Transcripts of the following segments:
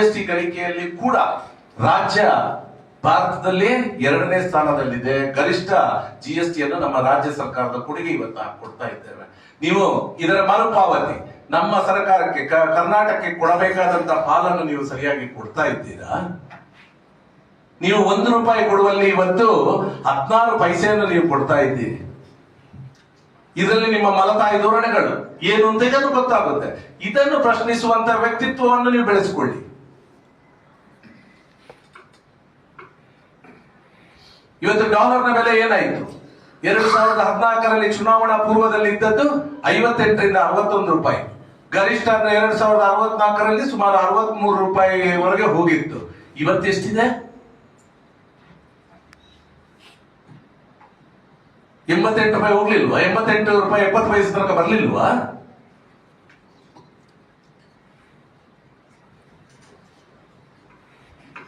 S T ಗಳಿಕೆಯಲ್ಲಿ ಕೂಡ ರಾಜ್ಯ ಭಾರತದಲ್ಲಿ ಎರಡನೇ ಸ್ಥಾನದಲ್ಲಿದೆ. ಗರಿಷ್ಠ ಜಿ ಎಸ್ ನಮ್ಮ ರಾಜ್ಯ ಸರ್ಕಾರದ ಕೊಡುಗೆ ಇವತ್ತು ಕೊಡ್ತಾ ಇದ್ದೇವೆ. ನೀವು ಇದರ ಮರುಪಾವತಿ ನಮ್ಮ ಸರ್ಕಾರಕ್ಕೆ ಕರ್ನಾಟಕಕ್ಕೆ ಕೊಡಬೇಕಾದಂತ ಪಾಲನ್ನು ನೀವು ಸರಿಯಾಗಿ ಕೊಡ್ತಾ ಇದ್ದೀರಾ? ನೀವು ಒಂದು ರೂಪಾಯಿ ಕೊಡುವಲ್ಲಿ ಇವತ್ತು ಹದಿನಾರು ಪೈಸೆಯನ್ನು ನೀವು ಕೊಡ್ತಾ ಇದ್ದೀರಿ. ಇದರಲ್ಲಿ ನಿಮ್ಮ ಮಲತಾಯಿ ಧೋರಣೆಗಳು ಏನು ಅಂತ ಇದನ್ನು ಗೊತ್ತಾಗುತ್ತೆ. ಇದನ್ನು ಪ್ರಶ್ನಿಸುವಂತ ವ್ಯಕ್ತಿತ್ವವನ್ನು ನೀವು ಬೆಳೆಸಿಕೊಳ್ಳಿ. ಇವತ್ತು ಡಾಲರ್ನ ಬೆಲೆ ಏನಾಯಿತು? ಎರಡು ಸಾವಿರದ ಹದಿನಾಲ್ಕರಲ್ಲಿ ಚುನಾವಣಾ ಪೂರ್ವದಲ್ಲಿ ಇದ್ದದ್ದು ಐವತ್ತೆಂಟರಿಂದ ಅರವತ್ತೊಂದು ರೂಪಾಯಿ. ಗರಿಷ್ಠ ಅಂದ್ರೆ ಎರಡ್ ಸಾವಿರದ ಅರವತ್ನಾಲ್ಕರಲ್ಲಿ ಸುಮಾರು ಅರವತ್ಮೂರು ರೂಪಾಯಿವರೆಗೆ ಹೋಗಿತ್ತು. ಇವತ್ತೆಷ್ಟಿದೆ ಎಂಬತ್ತೆಂಟು ರೂಪಾಯಿ ಹೋಗ್ಲಿಲ್ವಾ? ಎಂಬತ್ತೆಂಟು ರೂಪಾಯಿ ಎಪ್ಪತ್ತು ಪೈಸೆ ತನಕ ಬರ್ಲಿಲ್ವಾ?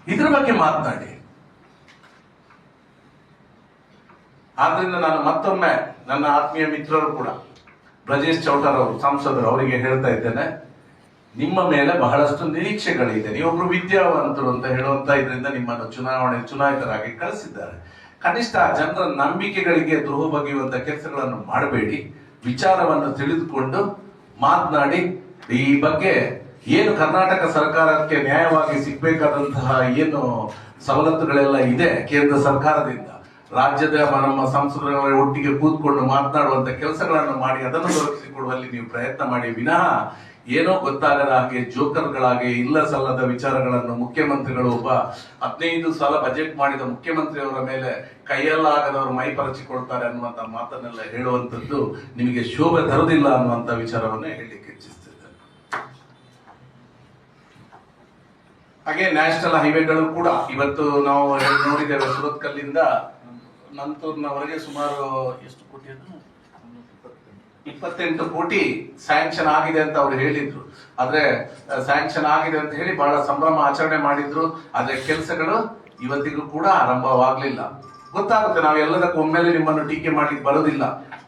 ಇದ್ರ ಬಗ್ಗೆ ಮಾತನಾಡಿ. ಆದ್ರಿಂದ ನಾನು ಮತ್ತೊಮ್ಮೆ ನನ್ನ ಆತ್ಮೀಯ ಮಿತ್ರರು ಕೂಡ, ಬ್ರಜೇಶ್ ಚೌಟರ್ ಅವರು, ಸಂಸದರು ಅವರಿಗೆ ಹೇಳ್ತಾ ಇದ್ದೇನೆ, ನಿಮ್ಮ ಮೇಲೆ ಬಹಳಷ್ಟು ನಿರೀಕ್ಷೆಗಳಿದೆ. ನೀವೊಬ್ರು ವಿದ್ಯಾವಂತರು ಅಂತ ಹೇಳುವಂತ ಇದರಿಂದ ನಿಮ್ಮನ್ನು ಚುನಾವಣೆ ಚುನಾಯಿತರಾಗಿ ಕಳಿಸಿದ್ದಾರೆ. ಕನಿಷ್ಠ ಜನರ ನಂಬಿಕೆಗಳಿಗೆ ದ್ರೋಹ ಬಗೆಯುವಂತ ಕೆಲಸಗಳನ್ನು ಮಾಡಬೇಡಿ. ವಿಚಾರವನ್ನು ತಿಳಿದುಕೊಂಡು ಮಾತನಾಡಿ, ಈ ಬಗ್ಗೆ ಏನು ಕರ್ನಾಟಕ ಸರ್ಕಾರಕ್ಕೆ ನ್ಯಾಯವಾಗಿ ಸಿಗ್ಬೇಕಾದಂತಹ ಏನು ಸವಲತ್ತುಗಳೆಲ್ಲ ಇದೆ ಕೇಂದ್ರ ಸರ್ಕಾರದಿಂದ? ರಾಜ್ಯದ ನಮ್ಮ ಸಂಸದರ ಒಟ್ಟಿಗೆ ಕೂತ್ಕೊಂಡು ಮಾತನಾಡುವಂತ ಕೆಲಸಗಳನ್ನು ಮಾಡಿ, ಅದನ್ನು ದೊರಕಿಸಿಕೊಡುವಲ್ಲಿ ನೀವು ಪ್ರಯತ್ನ ಮಾಡಿ. ವಿನಃ ಏನೋ ಗೊತ್ತಾಗದ ಹಾಗೆ ಜೋಕರ್ಗಳಾಗಿ ಇಲ್ಲ ಸಲ್ಲದ ವಿಚಾರಗಳನ್ನು ಮುಖ್ಯಮಂತ್ರಿಗಳು ಒಬ್ಬ ಹದಿನೈದು ಸಲ ಬಜೆಟ್ ಮಾಡಿದ ಮುಖ್ಯಮಂತ್ರಿಯವರ ಮೇಲೆ ಕೈಯಲ್ಲಾಗದವರು ಮೈ ಪರಚಿಕೊಳ್ತಾರೆ ಅನ್ನುವಂತ ಮಾತನ್ನೆಲ್ಲ ಹೇಳುವಂತದ್ದು ನಿಮಗೆ ಶೋಭೆ ತರುವುದಿಲ್ಲ ಅನ್ನುವಂತ ವಿಚಾರವನ್ನು ಹೇಳಲಿಕ್ಕೆ ಇಚ್ಛಿಸ್ತೇನೆ ಹಾಗೆ ನ್ಯಾಷನಲ್ ಹೈವೇಗಳು ಕೂಡ, ಇವತ್ತು ನಾವು ನೋಡಿದ್ದೇವೆ ಸುರತ್ಕಲ್ಲಿಂದ ನಂತೂರ್ನವರೆಗೆ ಸುಮಾರು ಎಷ್ಟು ಕೋಟಿ ಇಪ್ಪತ್ತೆಂಟು ಕೋಟಿ ಸ್ಯಾಂಕ್ಷನ್ ಆಗಿದೆ ಅಂತ ಅವ್ರು ಹೇಳಿದ್ರು. ಆದ್ರೆ ಸ್ಯಾಂಕ್ಷನ್ ಆಗಿದೆ ಅಂತ ಹೇಳಿ ಬಹಳ ಸಂಭ್ರಮ ಆಚರಣೆ ಮಾಡಿದ್ರು. ಆದ್ರೆ ಕೆಲಸಗಳು ಇವತ್ತಿಗೂ ಕೂಡ ಆರಂಭವಾಗ್ಲಿಲ್ಲ. ಗೊತ್ತಾಗುತ್ತೆ, ನಾವು ಎಲ್ಲದಕ್ಕೂ ಒಮ್ಮೆಲೆ ನಿಮ್ಮನ್ನು ಟೀಕೆ ಮಾಡ್ಲಿಕ್ಕೆ ಬರೋದಿಲ್ಲ.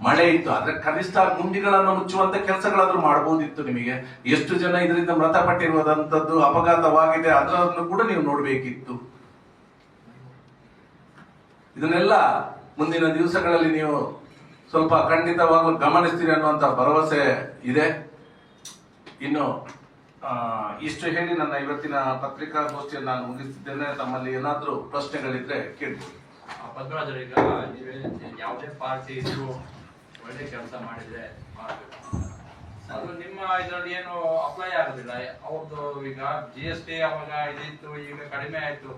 ಮಳೆ ಇತ್ತು, ಆದ್ರೆ ಕನಿಷ್ಠ ಗುಂಡಿಗಳನ್ನು ಮುಚ್ಚುವಂತ ಕೆಲಸಗಳಾದ್ರೂ ಮಾಡಬಹುದಿತ್ತು ನಿಮಗೆ. ಎಷ್ಟು ಜನ ಇದರಿಂದ ಮೃತಪಟ್ಟಿರುವುದಂತದ್ದು ಅಪಘಾತವಾಗಿದೆ, ಅದನ್ನು ಕೂಡ ನೀವು ನೋಡ್ಬೇಕಿತ್ತು. ಇದನ್ನೆಲ್ಲ ಮುಂದಿನ ದಿವಸಗಳಲ್ಲಿ ನೀವು ಸ್ವಲ್ಪ ಖಂಡಿತವಾಗ್ಲೂ ಗಮನಿಸ್ತೀರಿ ಅನ್ನುವಂತ ಭರವಸೆ ಇದೆ. ಇನ್ನು ಇಷ್ಟು ಹೇಳಿ ನನ್ನ ಇವತ್ತಿನ ಪತ್ರಿಕಾಗೋಷ್ಠಿಯನ್ನು ನಾನು ಮುಗಿಸ್ತಿದ್ದೇನೆ. ತಮ್ಮಲ್ಲಿ ಏನಾದರೂ ಪ್ರಶ್ನೆಗಳಿದ್ರೆ ಪದ್ಮರಾಜರು ಈಗ ಯಾವುದೇ ಪಾರ್ಟಿ ಇದ್ರು ಒಳ್ಳೆ ಕೆಲಸ ಮಾಡಿದ್ರೆ ಅದು ನಿಮ್ಮ ಇದರಲ್ಲಿ ಏನು ಅಪ್ಲೈ ಆಗೋದಿಲ್ಲ. ಅವ್ರದ್ದು ಈಗ ಜಿ ಎಸ್ ಟಿ ಅವಾಗ ಇದಿತ್ತು, ಈಗ ಕಡಿಮೆ ಆಯ್ತು.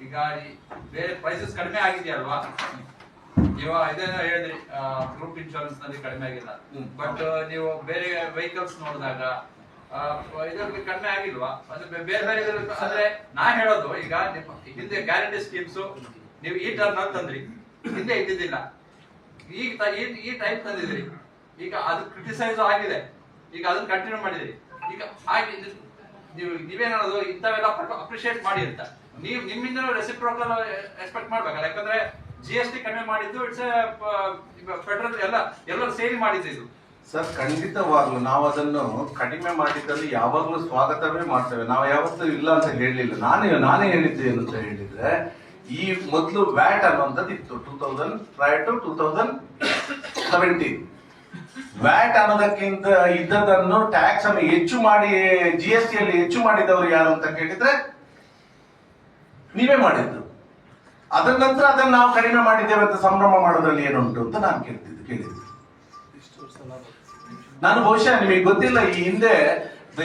ಈಗ ಬೇರೆ ಪ್ರೈಸಸ್ ಕಡಿಮೆ ಆಗಿದೆಯಲ್ವಾ? ಇವಾಗ ಇದೇನೋ ಹೇಳಿದ್ರಿ ಗ್ರೂಪ್ ಇನ್ಶೂರೆನ್ಸ್ನಲ್ಲಿ ಕಡಿಮೆ ಆಗಿಲ್ಲ. ಬಟ್ ನೀವು ಬೇರೆ ವೆಹಿಕಲ್ಸ್ ನೋಡಿದಾಗ ಆ, ಇದರಲ್ಲಿ ಕಡಿಮೆ ಆಗಿಲ್ವಾ? ಅಂದ್ರೆ ಬೇರೆ ಬೇರೆ ಅಂದ್ರೆ ನಾ ಹೇಳೋದು ಈಗ ನಿಮ್ಮ ಹಿಂದೆ ಗ್ಯಾರಂಟಿ ಸ್ಕೀಮ್ಸ್ ನೀವು ಈ ಟರ್ನ್ ತಂದ್ರಿ. ಹಿಂದೆ ಇದ್ದಿದ್ದಿಲ್ಲ. ಈಗ ಈ ಟೈಪ್ ತಂದಿದ್ರಿ. ಈಗ ಅದು ಕ್ರಿಟಿಸೈಸ್ ಆಗಿದೆ. ಈಗ ಅದನ್ನ ಕಂಟಿನ್ಯೂ ಮಾಡಿದ್ರಿ. ಈಗ ಹಾಗೆ ನೀವು ನೀವೇನೋದು ಇಂಥವೆಲ್ಲ ಅಪ್ರಿಶಿಯೇಟ್ ಮಾಡಿ ಅಂತ. ನೀವು ನಿಮ್ಮಿಂದ ರೆಸಿಪ್ರೋಕಲ್ ಎಕ್ಸ್ಪೆಕ್ಟ್ ಮಾಡ್ಬೇಕಲ್ಲ. ಯಾಕಂದ್ರೆ ಜಿ ಎಸ್ ಟಿ ಕಡಿಮೆ ಮಾಡಿದ್ದು ಇಟ್ಸ್ ಫೆಡರಲ್ ಎಲ್ಲ, ಎಲ್ಲರೂ ಸೇರಿ ಮಾಡಿದ್ದು ಇದು. ಸರ್ ಖಂಡಿತವಾಗ್ಲು ನಾವು ಅದನ್ನು ಕಡಿಮೆ ಮಾಡಿದ್ದಲ್ಲಿ ಯಾವಾಗಲೂ ಸ್ವಾಗತವೇ ಮಾಡ್ತೇವೆ. ನಾವು ಯಾವತ್ತೂ ಇಲ್ಲ ಅಂತ ಹೇಳಲಿಲ್ಲ ನಾನೇ ನಾನೇ ಹೇಳಿದ್ದೆ ಅಂತ ಹೇಳಿದ್ರೆ, ಈ ಮೊದಲು ವ್ಯಾಟ್ ಅನ್ನುವಂಥದ್ದು ಇತ್ತು. Two thousand prior to two thousand seventeen VAT ಅನ್ನೋದಕ್ಕಿಂತ ಇದ್ದದನ್ನು ಟ್ಯಾಕ್ಸ್ ಅನ್ನು ಹೆಚ್ಚು ಮಾಡಿ ಜಿ ಎಸ್ ಟಿ ಅಲ್ಲಿ ಹೆಚ್ಚು ಮಾಡಿದವರು ಯಾರು ಅಂತ ಕೇಳಿದ್ರೆ ನೀವೇ ಮಾಡಿದ್ದು. ಅದರ ನಂತರ ಅದನ್ನು ನಾವು ಕಡಿಮೆ ಮಾಡಿದ್ದೇವೆ ಅಂತ ಸಂಭ್ರಮ ಮಾಡೋದ್ರಲ್ಲಿ ಏನುಂಟು ಅಂತ ನಾನು ಕೇಳ್ತಿದ್ದೆ, ಕೇಳಿದ್ದೆ. ನಾನು ಬಹುಶಃ ನಿಮಗೆ ಗೊತ್ತಿಲ್ಲ, ಈ ಹಿಂದೆ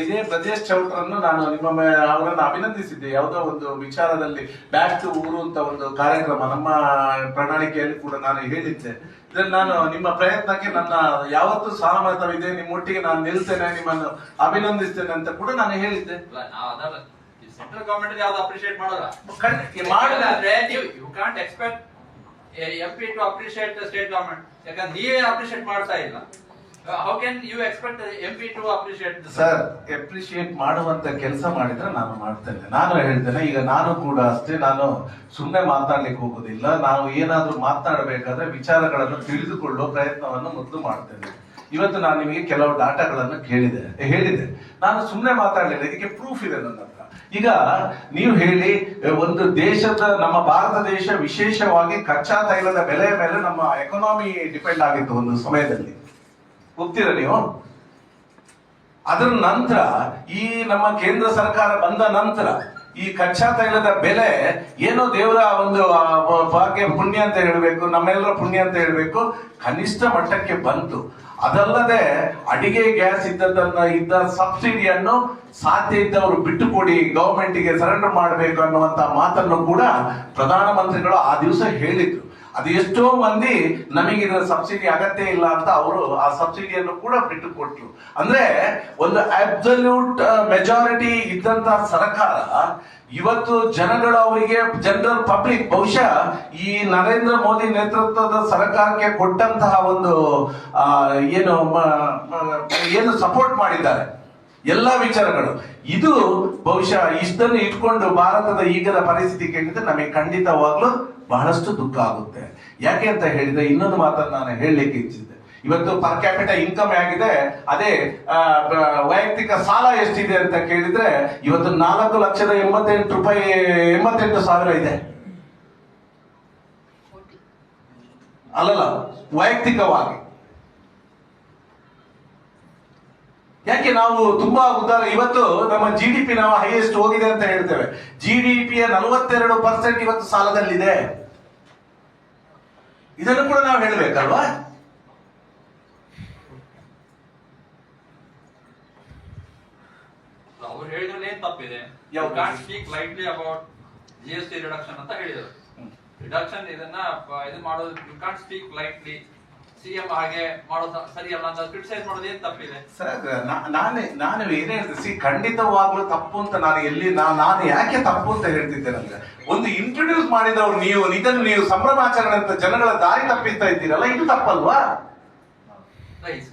ಇದೇ ಬ್ರಜೇಶ್ ಚೌಟ್ರನ್ನು ನಾನು ನಿಮ್ಮ ಅವರನ್ನು ಅಭಿನಂದಿಸಿದ್ದೆ. ಯಾವುದೋ ಒಂದು ವಿಚಾರದಲ್ಲಿ ಬ್ಯಾಕ್ ಊರು ಅಂತ ಒಂದು ಕಾರ್ಯಕ್ರಮ, ನಮ್ಮ ಪ್ರಣಾಳಿಕೆಯಲ್ಲಿ ಕೂಡ ನಾನು ಹೇಳಿದ್ದೆ. ಇದನ್ನು ನಾನು ನಿಮ್ಮ ಪ್ರಯತ್ನಕ್ಕೆ ನನ್ನ ಯಾವತ್ತು ಸಹಮತವಿದೆ ನಿಮ್ಮೊಟ್ಟಿಗೆ ನಾನು ನಿಲ್ತೇನೆ, ನಿಮ್ಮನ್ನು ಅಭಿನಂದಿಸ್ತೇನೆ ಅಂತ ಕೂಡ ನಾನು ಹೇಳಿದ್ದೆ. ಸೆಂಟ್ರಲ್ ಗವರ್ಮೆಂಟ್ ಯಾವ್ದು ಅಪ್ರಿಶಿಯೇಟ್ ಮಾಡೋಲ್ಲ ಮಾಡಲ್ಲ ಅಂದ್ರೆ ನೀವು you can't expect M P to appreciate state government ಯಾಕಂದ್ರೆ ನೀವೇ ಅಪ್ರಿಶಿಯೇಟ್ ಮಾಡ್ತಾ ಇಲ್ಲ. How can you expect M P to appreciate sir appreciate ಮಾಡುವಂತ ಕೆಲಸ ಮಾಡಿದ್ರೆ ನಾನು ಮಾಡ್ತೇನೆ ನಾನು ಹೇಳ್ತೇನೆ ಈಗ ನಾನು ಕೂಡ ಅಷ್ಟೇ ನಾನು ಸುಮ್ಮನೆ ಮಾತಾಡ್ಲಿಕ್ಕೆ ಹೋಗುದಿಲ್ಲ. ನಾವು ಏನಾದ್ರೂ ಮಾತನಾಡಬೇಕಾದ್ರೆ ವಿಚಾರಗಳನ್ನು ತಿಳಿದುಕೊಳ್ಳುವ ಪ್ರಯತ್ನವನ್ನು ಮೊದಲು ಮಾಡ್ತೇನೆ ಇವತ್ತು ನಾನು ನಿಮಗೆ ಕೆಲವು ಡಾಟಾಗಳನ್ನು ಕೇಳಿದೆ ಹೇಳಿದೆ. ನಾನು ಸುಮ್ಮನೆ ಮಾತಾಡಲಿಲ್ಲ ಇದಕ್ಕೆ ಪ್ರೂಫ್ ಇದೆ ನನ್ನ ಹತ್ರ. ಈಗ ನೀವು ಹೇಳಿ ಒಂದು ದೇಶದ, ನಮ್ಮ ಭಾರತ ದೇಶ ವಿಶೇಷವಾಗಿ ಕಚ್ಚಾ ತೈಲದ ಬೆಲೆಯ ಮೇಲೆ ನಮ್ಮ ಎಕಾನಮಿ ಡಿಪೆಂಡ್ ಆಗಿತ್ತು ಒಂದು ಸಮಯದಲ್ಲಿ. ಗೊತ್ತಿರ ನೀವು? ಅದರ ನಂತರ, ಈ ನಮ್ಮ ಕೇಂದ್ರ ಸರ್ಕಾರ ಬಂದ ನಂತರ, ಈ ಕಚ್ಚಾ ತೈಲದ ಬೆಲೆ ಏನೋ ದೇವರ ಒಂದು ಭಾಗ್ಯ ಪುಣ್ಯ ಅಂತ ಹೇಳ್ಬೇಕು, ನಮ್ಮೆಲ್ಲರ ಪುಣ್ಯ ಅಂತ ಹೇಳ್ಬೇಕು, ಕನಿಷ್ಠ ಮಟ್ಟಕ್ಕೆ ಬಂತು. ಅದಲ್ಲದೆ ಅಡಿಗೆ ಗ್ಯಾಸ್ ಇದ್ದದನ್ನ ಇದ್ದ ಸಬ್ಸಿಡಿಯನ್ನು ಸಾಧ್ಯ ಇದ್ದವರು ಬಿಟ್ಟು ಕೊಡಿ ಗವರ್ಮೆಂಟ್ಗೆ ಸರೆಂಡರ್ ಮಾಡಬೇಕು ಅನ್ನುವಂತ ಮಾತನ್ನು ಕೂಡ ಪ್ರಧಾನಮಂತ್ರಿಗಳು ಆ ದಿವಸ ಹೇಳಿದ್ರು. ಅದು ಎಷ್ಟೋ ಮಂದಿ ನಮಗೆ ಇದರ ಸಬ್ಸಿಡಿ ಅಗತ್ಯ ಇಲ್ಲ ಅಂತ ಅವರು ಆ ಸಬ್ಸಿಡಿಯನ್ನು ಕೂಡ ಬಿಟ್ಟು ಕೊಟ್ಟರು ಅಂದ್ರೆ ಒಂದು ಅಬ್ಸಲ್ಯೂಟ್ ಮೆಜಾರಿಟಿ ಇದ್ದಂತ ಸರ್ಕಾರ ಇವತ್ತು ಜನಗಳು ಅವರಿಗೆ ಜನರಲ್ ಪಬ್ಲಿಕ್ ಬಹುಶಃ ಈ ನರೇಂದ್ರ ಮೋದಿ ನೇತೃತ್ವದ ಸರ್ಕಾರಕ್ಕೆ ಕೊಟ್ಟಂತಹ ಒಂದು ಏನು ಏನು ಸಪೋರ್ಟ್ ಮಾಡಿದ್ದಾರೆ. ಎಲ್ಲ ವಿಚಾರಗಳು. ಇದು ಬಹುಶಃ ಇಷ್ಟನ್ನು ಇಟ್ಕೊಂಡು ಭಾರತದ ಈಗಿನ ಪರಿಸ್ಥಿತಿ ಕೇಳಿದ್ರೆ ನಮಗೆ ಖಂಡಿತವಾಗ್ಲೂ ಬಹಳಷ್ಟು ದುಃಖ ಆಗುತ್ತೆ. ಯಾಕೆ ಅಂತ ಹೇಳಿದ್ರೆ ಇನ್ನೊಂದು ಮಾತನ್ನು ನಾನು ಹೇಳಲಿಕ್ಕೆ ಇಚ್ಛಿದ್ದೆ ಇವತ್ತು ಪರ್ ಕ್ಯಾಪಿಟಲ್ ಇನ್ಕಮ್ ಆಗಿದೆ ಅದೇ ವೈಯಕ್ತಿಕ ಸಾಲ ಎಷ್ಟಿದೆ ಅಂತ ಕೇಳಿದ್ರೆ ಇವತ್ತು ನಾಲ್ಕು ಲಕ್ಷದ ಎಂಬತ್ತೆಂಟು ರೂಪಾಯಿ, ಎಂಬತ್ತೆಂಟು ಸಾವಿರ ಇದೆ. ಅಲ್ಲಲ್ಲ, ವೈಯಕ್ತಿಕವಾಗಿ. ಯಾಕೆ ನಾವು ತುಂಬಾ ಉದ್ದಾರ ಇವತ್ತು ನಮ್ಮ ಜಿ ಡಿ ಪಿ ನಾವು ಹೈಯೆಸ್ಟ್ ಹೋಗಿದೆ ಅಂತ ಹೇಳ್ತೇವೆ. ಜಿ ಡಿ ಪಿಯ ನಲವತ್ತೆರಡು ಪರ್ಸೆಂಟ್ ಇವತ್ತು ಸಾಲದಲ್ಲಿದೆ. ಇದನ್ನು ಕೂಡ ನಾವು ಹೇಳಬೇಕಲ್ವಾ? ಅವ್ರು ಹೇಳಿದ್ರೆ ತಪ್ಪಿದೆ. ಯಾವ್ದು? Can't speak lightly about G S T reduction ಅಂತ ಹೇಳಿದರು. ರಿಡಕ್ಷನ್ ಇದನ್ನ ಇದು ಮಾಡೋದು you can't speak lightly CM ಹಾಗೆ ಮಾಡೋದು ಸರಿಯಲ್ಲ ಅಂತ ಕ್ರಿಟಿಸೈಸ್ ಮಾಡೋದು ಏನ್ ತಪ್ಪಿದೆ ಸರ್ ನಾನೇ ನಾನು ಏನೇ ಹೇಳ್ತೀನಿ. ಸಿ ಖಂಡಿತವಾಗ್ಲೂ ತಪ್ಪು ಅಂತ ನಾನು ಎಲ್ಲಿ ನಾನು ಯಾಕೆ ತಪ್ಪು ಅಂತ ಹೇಳ್ತಿದ್ದೇನೆ ಅಂದ್ರೆ ಒಂದು ಇಂಟ್ರೊಡ್ಯೂಸ್ ಮಾಡಿದವ್ರು ನೀವು ಇದನ್ನು ನೀವು ಸಂಭ್ರಮಾಚರಣೆ ಅಂತ ಜನಗಳ ದಾರಿ ತಪ್ಪಿಸ್ತಾ ಇದ್ದೀರಲ್ಲ ಇದು ತಪ್ಪಲ್ವಾ?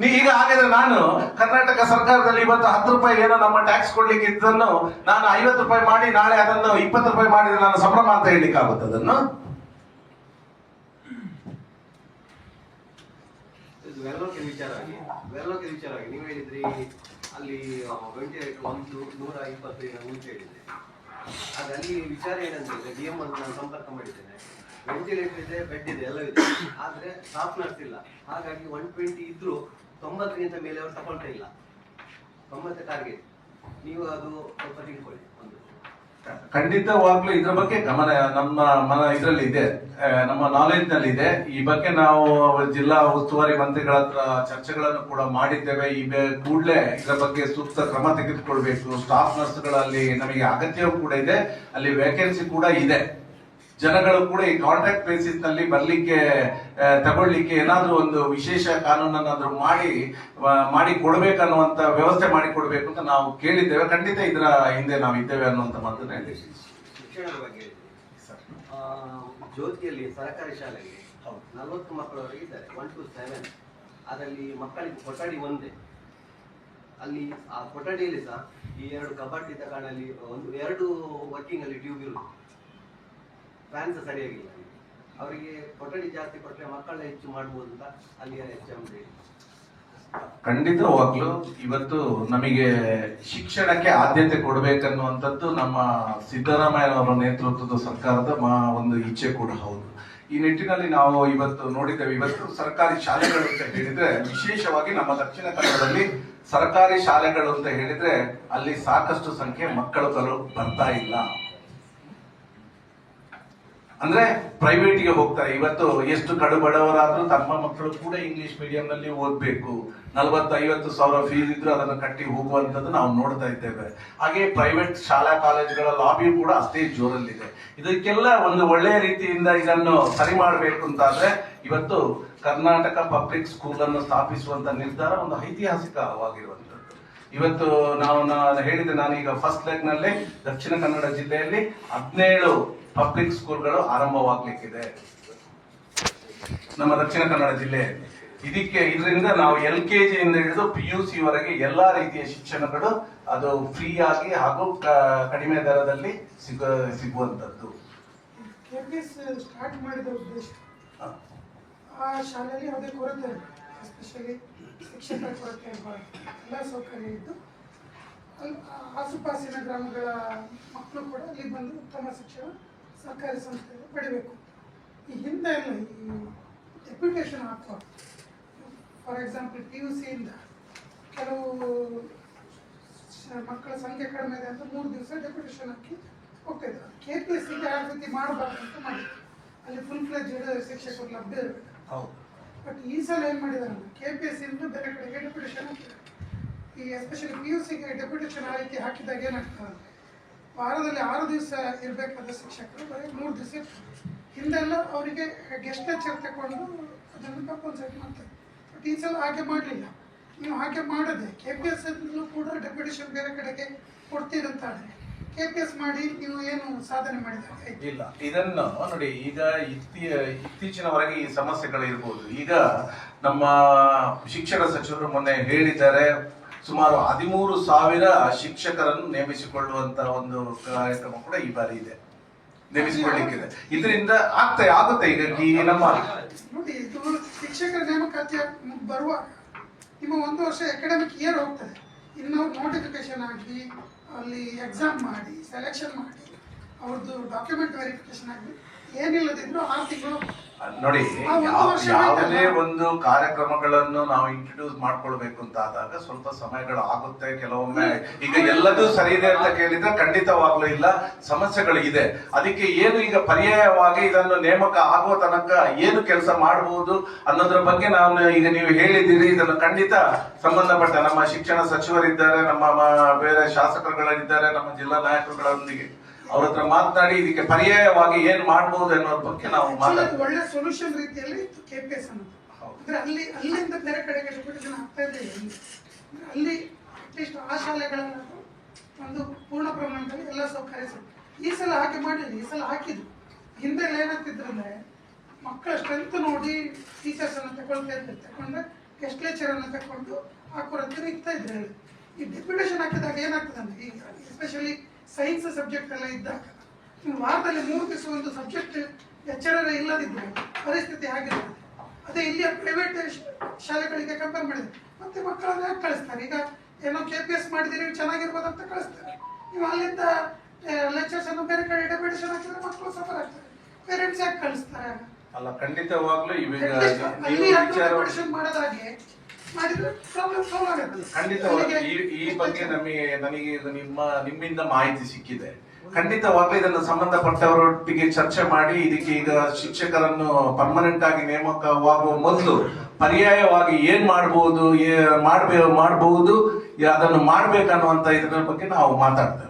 ನೀ ಈಗ ಹಾಗಾದ್ರೆ ನಾನು ಕರ್ನಾಟಕ ಸರ್ಕಾರದಲ್ಲಿ ಇವತ್ತು ಹತ್ತು ರೂಪಾಯಿ ಏನೋ ನಮ್ಮ ಟ್ಯಾಕ್ಸ್ ಕೊಡ್ಲಿಕ್ಕೆ ಇದ್ದನ್ನು ನಾನು ಐವತ್ತು ರೂಪಾಯಿ ಮಾಡಿ ನಾಳೆ ಅದನ್ನು ಇಪ್ಪತ್ತು ರೂಪಾಯಿ ಮಾಡಿದ್ರೆ ನಾನು ಸಂಭ್ರಮ ಅಂತ ಹೇಳಲಿಕ್ಕೆ ಆಗುತ್ತೆ ಅದನ್ನು ವೆರ್ಲೋಕೆ ವಿಚಾರವಾಗಿ ವೆರ್ಲೋಕೆ ವಿಚಾರವಾಗಿ ನೀವು ಹೇಳಿದ್ರಿ, ಅಲ್ಲಿ ವೆಂಟಿಲೇಟರ್ ಒಂದು ನೂರ ಇಪ್ಪತ್ತೈದು ಮುಂಚೆ ಹೇಳಿದ್ರಿ. ಆದ್ರೆ ಅಲ್ಲಿ ವಿಚಾರ ಏನಂತಂದ್ರೆ ಡಿ ಎಂ ನಾನು ಸಂಪರ್ಕ ಮಾಡಿದ್ದೇನೆ. ವೆಂಟಿಲೇಟರ್ ಇದೆ? ಬೆಡ್ ಇದೆ, ಎಲ್ಲ ಇದೆ. ಆದರೆ ಸ್ಟಾಫ್ ನರ್ಸ್ ಇಲ್ಲ. ಹಾಗಾಗಿ ಒನ್ ಟ್ವೆಂಟಿ ಇದ್ದರೂ ತೊಂಬತ್ತರಿಂದ ಮೇಲೆ ಅವರು ತಗೊಳ್ತಾ ಇಲ್ಲ. ತೊಂಬತ್ತು ಟಾರ್ಗೆಟ್ ನೀವು ಅದು ಸ್ವಲ್ಪ ತಿಳ್ಕೊಳ್ಳಿ ಒಂದು. ಖಂಡಿತವಾಗ್ಲೂ ಇದ್ರ ಬಗ್ಗೆ ಗಮನ, ನಮ್ಮ ಮನ ಇದರಲ್ಲಿ ಇದೆ. ನಮ್ಮ ನಾಲೆಜ್ನಲ್ಲಿ ಇದೆ. ಈ ಬಗ್ಗೆ ನಾವು ಜಿಲ್ಲಾ ಉಸ್ತುವಾರಿ ಮಂತ್ರಿಗಳ ಹತ್ರ ಚರ್ಚೆಗಳನ್ನು ಕೂಡ ಮಾಡಿದ್ದೇವೆ. ಈ ಕೂಡಲೇ ಇದರ ಬಗ್ಗೆ ಸೂಕ್ತ ಕ್ರಮ ತೆಗೆದುಕೊಳ್ಬೇಕು. ಸ್ಟಾಫ್ ನರ್ಸ್ಗಳಲ್ಲಿ ನಮಗೆ ಅಗತ್ಯವೂ ಕೂಡ ಇದೆ. ಅಲ್ಲಿ ವೇಕೆನ್ಸಿ ಕೂಡ ಇದೆ. ಜನಗಳು ಕೂಡ ಈ ಕಾಂಟ್ರಾಕ್ಟ್ ಬೇಸಿಸ್ನಲ್ಲಿ ಬರ್ಲಿಕ್ಕೆ ಆ, ತಗೊಳ್ಳಿಕ್ಕೆ ಏನಾದ್ರೂ ಒಂದು ವಿಶೇಷ ಕಾನೂನನ್ನಾದ್ರೂ ಮಾಡಿ ಮಾಡಿ ಕೊಡ್ಬೇಕನ್ನುವಂತ ವ್ಯವಸ್ಥೆ ಮಾಡಿ ಕೊಡ್ಬೇಕು ಅಂತ ನಾವು ಕೇಳಿದ್ದೇವೆ. ಖಂಡಿತ ಇದರ ಹಿಂದೆ ನಾವು ಇದ್ದೇವೆ ಅನ್ನುವಂತ ಮಾತನ್ನ ಹೇಳಿದ್ದೀವಿ ಶಿಕ್ಷಣದ ಬಗ್ಗೆ ಜ್ಯೋತಿಯಲ್ಲಿ ಸರ್ಕಾರಿ ಶಾಲೆಗೆ ನಲವತ್ತು ಮಕ್ಕಳವರೆಗೆ ಇದ್ದಾರೆ. ಒನ್ ಟು ಸೆವೆನ್ ಅದರಲ್ಲಿ ಮಕ್ಕಳಿಗೆ ಕೊಠಡಿ ಒಂದೇ. ಅಲ್ಲಿ ಆ ಕೊಠಡಿಯಲ್ಲಿ ಸಹ ಈ ಎರಡು ಕಬಡ್ಡಿ ತಗೊಂಡಲ್ಲಿ ಒಂದು ಎರಡು ವರ್ಕಿಂಗ್ ಅಲ್ಲಿ ಟ್ಯೂಬ್ ಇರುವುದು ಫ್ಯಾನ್ಸ್ ಸರಿಯಾಗಿಲ್ಲ. ಅವರಿಗೆ ಕೊಠಡಿ ಜಾಸ್ತಿ ಕೊಟ್ಟರೆ ಮಕ್ಕಳ ಹೆಚ್ಚು ಮಾಡಬಹುದು ಅಂತ ಅಲ್ಲಿಯ ಎಚ್ ಎಂ ಖಂಡಿತವಾಗ್ಲೂ ಇವತ್ತು ನಮಗೆ ಶಿಕ್ಷಣಕ್ಕೆ ಆದ್ಯತೆ ಕೊಡಬೇಕನ್ನುವಂಥದ್ದು ನಮ್ಮ ಸಿದ್ದರಾಮಯ್ಯನವರ ನೇತೃತ್ವದ ಸರ್ಕಾರದ ಮಾ ಒಂದು ಇಚ್ಛೆ ಕೂಡ ಹೌದು. ಈ ನಿಟ್ಟಿನಲ್ಲಿ ನಾವು ಇವತ್ತು ನೋಡಿದ್ದೇವೆ, ಇವತ್ತು ಸರ್ಕಾರಿ ಶಾಲೆಗಳು ಅಂತ ಹೇಳಿದ್ರೆ ವಿಶೇಷವಾಗಿ ನಮ್ಮ ದಕ್ಷಿಣ ಕನ್ನಡದಲ್ಲಿ ಸರ್ಕಾರಿ ಶಾಲೆಗಳು ಅಂತ ಹೇಳಿದ್ರೆ ಅಲ್ಲಿ ಸಾಕಷ್ಟು ಸಂಖ್ಯೆ ಮಕ್ಕಳು ಬರ್ತಾ ಇಲ್ಲ. ಅಂದ್ರೆ ಪ್ರೈವೇಟ್ಗೆ ಹೋಗ್ತಾರೆ. ಇವತ್ತು ಎಷ್ಟು ಕಡು ಬಡವರಾದ್ರೂ ತಮ್ಮ ಮಕ್ಕಳು ಕೂಡ ಇಂಗ್ಲಿಷ್ ಮೀಡಿಯಂ ನಲ್ಲಿ ಓದ್ಬೇಕು. ನಲವತ್ತು ಸಾವಿರ ಫೀಸ್ ಇದ್ರು ಅದನ್ನು ಕಟ್ಟಿ ಹೋಗುವಂತದ್ದು ನಾವು ನೋಡ್ತಾ ಇದ್ದೇವೆ. ಹಾಗೆ ಪ್ರೈವೇಟ್ ಶಾಲಾ ಕಾಲೇಜುಗಳ ಲಾಬಿ ಕೂಡ ಅಷ್ಟೇ ಜೋರಲ್ಲಿದೆ. ಇದಕ್ಕೆಲ್ಲ ಒಂದು ಒಳ್ಳೆಯ ರೀತಿಯಿಂದ ಇದನ್ನು ಸರಿ ಮಾಡಬೇಕು ಅಂತಾದ್ರೆ ಇವತ್ತು ಕರ್ನಾಟಕ ಪಬ್ಲಿಕ್ ಸ್ಕೂಲ್ ಅನ್ನು ಸ್ಥಾಪಿಸುವಂತ ನಿರ್ಧಾರ ಒಂದು ಐತಿಹಾಸಿಕವಾಗಿರುವಂತದ್ದು ಇವತ್ತು ನಾವು ನಾನು ಹೇಳಿದೆ ನಾನೀಗ ಫಸ್ಟ್ ಲೆಗ್ನಲ್ಲಿ ದಕ್ಷಿಣ ಕನ್ನಡ ಜಿಲ್ಲೆಯಲ್ಲಿ ಹದಿನೇಳು ಪಬ್ಲಿಕ್ ಸ್ಕೂಲ್ಗಳು ಆರಂಭವಾಗ್ಲಿಕ್ಕಿದೆ. ನಮ್ಮ ದಕ್ಷಿಣ ಕನ್ನಡ ಜಿಲ್ಲೆಯಲ್ಲಿ. ಇದಕ್ಕೆ ಇದರಿಂದ ನಾವು ಎಲ್ ಕೆ ಇಂದ ಹಿಡಿದು ಪಿ ಯು ಸಿ ವರೆಗೆ ಎಲ್ಲಾ ರೀತಿಯ ಶಿಕ್ಷಣಗಳು ಅದು ಫ್ರೀ ಆಗಿ ಹಾಗೂ ಕಡಿಮೆ ದರದಲ್ಲಿ ಸಿಗ ಸಿಗುವಂತದ್ದು ಸ್ಟಾರ್ಟ್ ಮಾಡಿದ ಉದ್ದೇಶ? ಆ ಶಾಲೆಯಲ್ಲಿ ಅದೇ ಕೊರತೆ ಎಸ್ಪೆಷಲಿ ಶಿಕ್ಷಕರ ಕೊರತೆ ಎಲ್ಲ ಸೌಕರ್ಯ ಇದ್ದು ಅಲ್ಲಿ ಆಸುಪಾಸಿನ ಗ್ರಾಮಗಳ ಮಕ್ಕಳು ಕೂಡ ಅಲ್ಲಿ ಬಂದು ಉತ್ತಮ ಶಿಕ್ಷಣ ಸರ್ಕಾರಿ ಸಂಸ್ಥೆಯಲ್ಲಿ ಪಡಿಬೇಕು. ಈ ಹಿಂದೆ ಈ ಡೆಪ್ಯುಟೇಷನ್ ಹಾಕುವ ಫಾರ್ ಎಕ್ಸಾಂಪಲ್ ಪಿ ಯು ಸಿಯಿಂದ ಕೆಲವು ಮಕ್ಕಳ ಸಂಖ್ಯೆ ಕಡಿಮೆ ಇದೆ ಅಂತ ಮೂರು ದಿವಸ ಡೆಪ್ಯುಟೇಷನ್ ಹಾಕಿ ಹೋಗ್ತಾಯಿದ್ರು ಕೆ ಪಿ ಎಸ್ ಸಿ ಆ ರೀತಿ ಮಾಡಬಾರ್ದು ಅಂತ ಮಾಡಿದ್ರು. ಅಲ್ಲಿ ಫುಲ್ ಫ್ಲೆಜ್ ಶಿಕ್ಷಕರು ಲಭ್ಯ ಇರಬೇಕು. ಬಟ್ ಈ ಸಲ ಏನು ಮಾಡಿದಾರೆ ಕೆ ಪಿ ಎಸ್ ಸಿಯಿಂದ ಬೇರೆ ಕಡೆಗೆ ಡೆಪ್ಯುಟೇಷನ್ ಈ ಎಸ್ಪೆಷಲಿ ಪಿ ಯು ಸಿಗೆ ಡೆಪ್ಯುಟೇಷನ್ ಆ ರೀತಿ ಹಾಕಿದಾಗ ಏನಾಗ್ತದೆ ವಾರದಲ್ಲಿ ಆರು ದಿವಸ ಇರಬೇಕಾದ ಶಿಕ್ಷಕರು ಬರೀ ಮೂರು ದಿವಸ ಹಿಂದೆಲ್ಲ ಅವರಿಗೆ ಗೆಸ್ಟ್ ಲೆಕ್ಚರ್ ತಗೊಂಡು ಅದನ್ನು ಕಂಪಲ್ಸರಿ ಮಾಡ್ತಾರೆ. ಬಟ್ ಈ ಸಲ ಹಾಗೆ ಮಾಡಲಿಲ್ಲ. ನೀವು ಹಾಗೆ ಮಾಡದೆ ಕೆ ಪಿ ಎಸ್ ಕೂಡ ಡೆಪ್ಯುಟೇಷನ್ ಬೇರೆ ಕಡೆಗೆ ಕೊಡ್ತೀರಂತಾದ್ರೆ ಕೆ ಪಿ ಎಸ್ ಮಾಡಿ ನೀವು ಏನು ಸಾಧನೆ ಮಾಡಿದ್ರೆ? ಇಲ್ಲ. ಇದನ್ನು ನೋಡಿ ಈಗ ಇತ್ತೀ ಇತ್ತೀಚಿನವರೆಗೆ ಈ ಸಮಸ್ಯೆಗಳು ಇರ್ಬೋದು ಈಗ ನಮ್ಮ ಶಿಕ್ಷಣ ಸಚಿವರು ಮೊನ್ನೆ ಹೇಳಿದ್ದಾರೆ ಸುಮಾರು ಹದಿಮೂರು ಸಾವಿರ ಶಿಕ್ಷಕರನ್ನು ನೇಮಿಸಿಕೊಳ್ಳುವಂತ ಒಂದು ಕಾರ್ಯಕ್ರಮ ಕೂಡ ಈ ಬಾರಿ ಇದೆ. ನೇಮಿಸಿಕೊಳ್ಳಿಕ್ಕಿದೆ. ಇದರಿಂದ ಆಗ್ತಾ ಆಗುತ್ತೆ ಈಗ ಈ ನಮ್ಮ ನೋಡಿ ಇದು ಶಿಕ್ಷಕರ ನೇಮಕಾತಿ ಬರುವ ನಿಮ್ಮ ಒಂದು ವರ್ಷ ಅಕಾಡೆಮಿಕ್ ಇಯರ್ ಹೋಗ್ತದೆ. ಇನ್ನು ನೋಟಿಫಿಕೇಶನ್ ಆಗಿ ಅಲ್ಲಿ ಎಕ್ಸಾಮ್ ಮಾಡಿ ಸೆಲೆಕ್ಷನ್ ಮಾಡಿ ಅವ್ರದ್ದು ಡಾಕ್ಯುಮೆಂಟ್ ವೆರಿಫಿಕೇಶನ್ ಆಗಲಿ ಏನಿಲ್ಲದಿದ್ರು ಆರು ತಿಂಗಳು ನೋಡಿ ಯಾವುದೇ ಒಂದು ಕಾರ್ಯಕ್ರಮಗಳನ್ನು ನಾವು ಇಂಟ್ರೊಡ್ಯೂಸ್ ಮಾಡ್ಕೊಳ್ಬೇಕು ಅಂತ ಆದಾಗ ಸ್ವಲ್ಪ ಸಮಯಗಳು ಆಗುತ್ತೆ. ಕೆಲವೊಮ್ಮೆ ಈಗ ಎಲ್ಲದೂ ಸರಿ ಇದೆ ಅಂತ ಕೇಳಿದ್ರೆ ಖಂಡಿತವಾಗ್ಲೂ ಇಲ್ಲ. ಸಮಸ್ಯೆಗಳು ಇದೆ. ಅದಕ್ಕೆ ಏನು ಈಗ ಪರ್ಯಾಯವಾಗಿ ಇದನ್ನು ನೇಮಕ ಆಗುವ ತನಕ ಏನು ಕೆಲಸ ಮಾಡಬಹುದು ಅನ್ನೋದ್ರ ಬಗ್ಗೆ ನಾನು ಈಗ ನೀವು ಹೇಳಿದ್ದೀರಿ. ಇದನ್ನು ಖಂಡಿತ ಸಂಬಂಧಪಟ್ಟ ನಮ್ಮ ಶಿಕ್ಷಣ ಸಚಿವರಿದ್ದಾರೆ ನಮ್ಮ ಬೇರೆ ಶಾಸಕರುಗಳಿದ್ದಾರೆ ನಮ್ಮ ಜಿಲ್ಲಾ ನಾಯಕರುಗಳೊಂದಿಗೆ. ಅವ್ರ ಹತ್ರ ಮಾತನಾಡಿ ಇದಕ್ಕೆ ಪರ್ಯಾಯವಾಗಿ ಏನ್ ಮಾಡಬಹುದು ಅನ್ನೋದ್ರ ಬಗ್ಗೆ ನಾವು ಮಾತಾಡ್ತೀವಿ. ಒಳ್ಳೆ ಸೊಲ್ಯೂಷನ್ ರೀತಿಯಲ್ಲಿ ಇತ್ತು ಕೆ ಪಿ ಎಸ್ ಅನ್ನೋದು. ಹೌದು. ಅಂದ್ರೆ ಅಲ್ಲಿ ಅಲ್ಲಿಂದ ಬೇರೆ ಕಡೆಗೆ ಡೆಪ್ಯುಟೇಷನ್ ಆಗ್ತಾ ಇದೆ ಅಲ್ಲಿ ಅಟ್ಲೀಸ್ಟ್ ಆ ಶಾಲೆಗಳನ್ನು ಒಂದು ಪೂರ್ಣ ಪ್ರಮಾಣದಲ್ಲಿ ಎಲ್ಲ ಸೌಕರ್ಯ ಈ ಸಲ ಹಾಕಿ ಮಾಡಿಲ್ಲ ಈ ಸಲ ಹಾಕಿದ್ರು. ಹಿಂದೆ ಅಂದ್ರೆ ಮಕ್ಕಳ ಸ್ಟ್ರೆಂತ್ ನೋಡಿ ಟೀಚರ್ಸ್ ಅನ್ನು ತಗೊಳ್ತಾ ಇದ್ರು. ತಗೊಂಡ್ರೆ ಗೆಸ್ಟ್ ಲೆಕ್ಚರ್ ಅನ್ನು ತಕೊಂಡು ಕೊರತೆ ಇರ್ತಾ ಇದ್ರು. ಈ ಡೆಪ್ಯುಟೇಷನ್ ಹಾಕಿದಾಗ ಏನಾಗ್ತದೆ ಅಂದ್ರೆ ಈಗ ಎಸ್ಪೆಷಲಿ ಸೈನ್ಸ್ ಸಬ್ಜೆಕ್ಟ್ ಎಲ್ಲ ಇದ್ದಾಗ. ನೀವು ವಾರದಲ್ಲಿ ಮೂರು ದಿವಸ ಒಂದು ಸಬ್ಜೆಕ್ಟ್ ಎಚ್ಚರ ಇಲ್ಲದಿದ್ದರೆ ಪರಿಸ್ಥಿತಿ ಆಗಿರ್ತದೆ ಅದೇ ಇಲ್ಲಿಯ ಪ್ರೈವೇಟ್ ಶಾಲೆಗಳಿಗೆ ಕಂಪೇರ್ ಮಾಡಿದ್ರೆ ಮತ್ತೆ ಮಕ್ಕಳನ್ನ ಯಾಕೆ ಕಳಿಸ್ತಾರೆ? ಈಗ ಏನೋ ಕೆ ಪಿ ಎಸ್ ಮಾಡಿದಿರಿ ಚೆನ್ನಾಗಿರ್ಬೋದು ಅಂತ ಕಳಿಸ್ತಾರೆ. ನೀವು ಅಲ್ಲಿಂದ ಲೆಕ್ಚರ್ಸ್ ಅನ್ನು ಬೇರೆ ಕಡೆ ಡೆಪ್ಯುಟೇಷನ್ ಹಾಕಿದ್ರೆ ಮಕ್ಕಳು ಸಫರ್ ಆಗ್ತಾರೆ. ಪೇರೆಂಟ್ಸ್ ಯಾಕೆ ಕಳಿಸ್ತಾರೆ? ಅಲ್ಲ ಖಂಡಿತವಾಗ್ಲೂ ಇವಾಗ ಮಾಡೋದಾಗೆ ಮಾಡಿದ್ರೆ ಪ್ರಾಬ್ಲಮ್ ಸಾಲ್ವ್ ಆಗುತ್ತೆ ಖಂಡಿತವಾಗಿ ಈ ಈ ಬಗ್ಗೆ ನಮಗೆ ನನಗೆ ಇದು ನಿಮ್ಮ ನಿಮ್ಮಿಂದ ಮಾಹಿತಿ ಸಿಕ್ಕಿದೆ. ಖಂಡಿತವಾಗ್ಲೂ ಇದನ್ನು ಸಂಬಂಧಪಟ್ಟವರೊಟ್ಟಿಗೆ ಚರ್ಚೆ ಮಾಡಿ ಇದಕ್ಕೆ ಈಗ ಶಿಕ್ಷಕರನ್ನು ಪರ್ಮನೆಂಟ್ ಆಗಿ ನೇಮಕವಾಗುವ ಮೊದಲು ಪರ್ಯಾಯವಾಗಿ ಏನ್ ಮಾಡಬಹುದು ಮಾಡ್ಬೇ ಮಾಡಬಹುದು ಅದನ್ನು ಮಾಡ್ಬೇಕನ್ನುವಂತ ಇದ್ರ ಬಗ್ಗೆ ನಾವು ಮಾತಾಡ್ತೇವೆ.